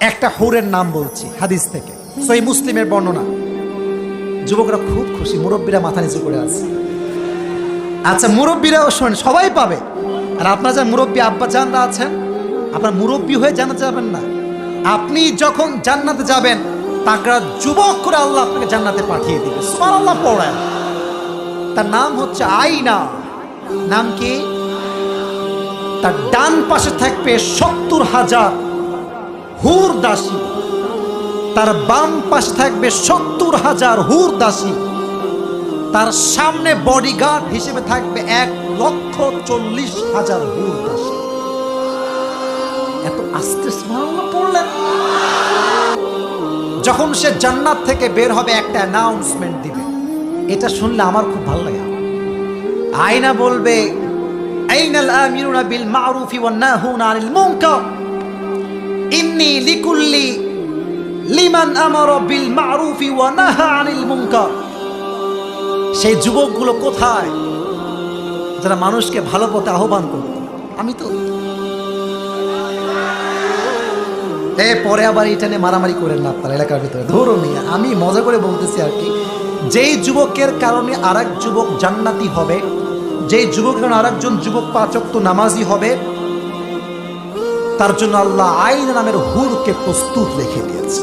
একটা হুরের নাম বলছি, হাদিস থেকে। সই মুসলিমের বর্ণনা। যুবকরা খুব খুশি, মুরব্বীরা মাথা নিচু করে আছে। আচ্ছা মুরব্বীরাও শোনেন, সবাই পাবে। আর আপনার যা মুরব্বী, আব্বা জানরা আছেন, আপনার মুরব্বী হয়ে জানাতে যাবেন না। আপনি যখন জান্নাতে যাবেন, তাকরা যুবক করে আল্লাহ আপনাকে জান্নাতে পাঠিয়ে দিবে। আল্লাহ পড়েন। তার নাম হচ্ছে আইনা নাম কি? তার ডান পাশে থাকবে সত্তর হাজার হুর দাসী। তার বাম পাশে থাকবে সত্তর হাজার হুর দাসী। তার সামনে বডিগার্ড হিসেবে থাকবে এক লক্ষ চল্লিশ হাজার হুর দাসী। এত আস্তে পড়লেন? যখন সে জান্নাত থেকে বের হবে, একটা অ্যানাউন্সমেন্ট দিবে। এটা শুনলে আমার খুব ভালো লাগে। আয়না বলবে, আইনাল আমিরুনা বিল মারুফি ওয়ান নাহুনা আনিল মুনকার। ইন্নি লিকুল্লি লিমান আমারা বিল মারুফি ওয়া নাহা আনিল মুনকার। সেই যুবকগুলো কোথায়? যারা মানুষকে ভালো পথে আহ্বান করত। আমি তো এ, পরে আবার এটা নিয়ে মারামারি করেন না আপনার এলাকার ভিতরে। ধরুন নিয়ে আমি মজা করে বলতেছি আর কি, যেই যুবকের কারণে আর যুবক জান্নাতি হবে, যেই যুবকের কারণে আর একজন যুবক পাচক তো নামাজি হবে তার জন্য আল্লাহ আইন নামের হুরকে প্রস্তুত রেখে দিয়েছে।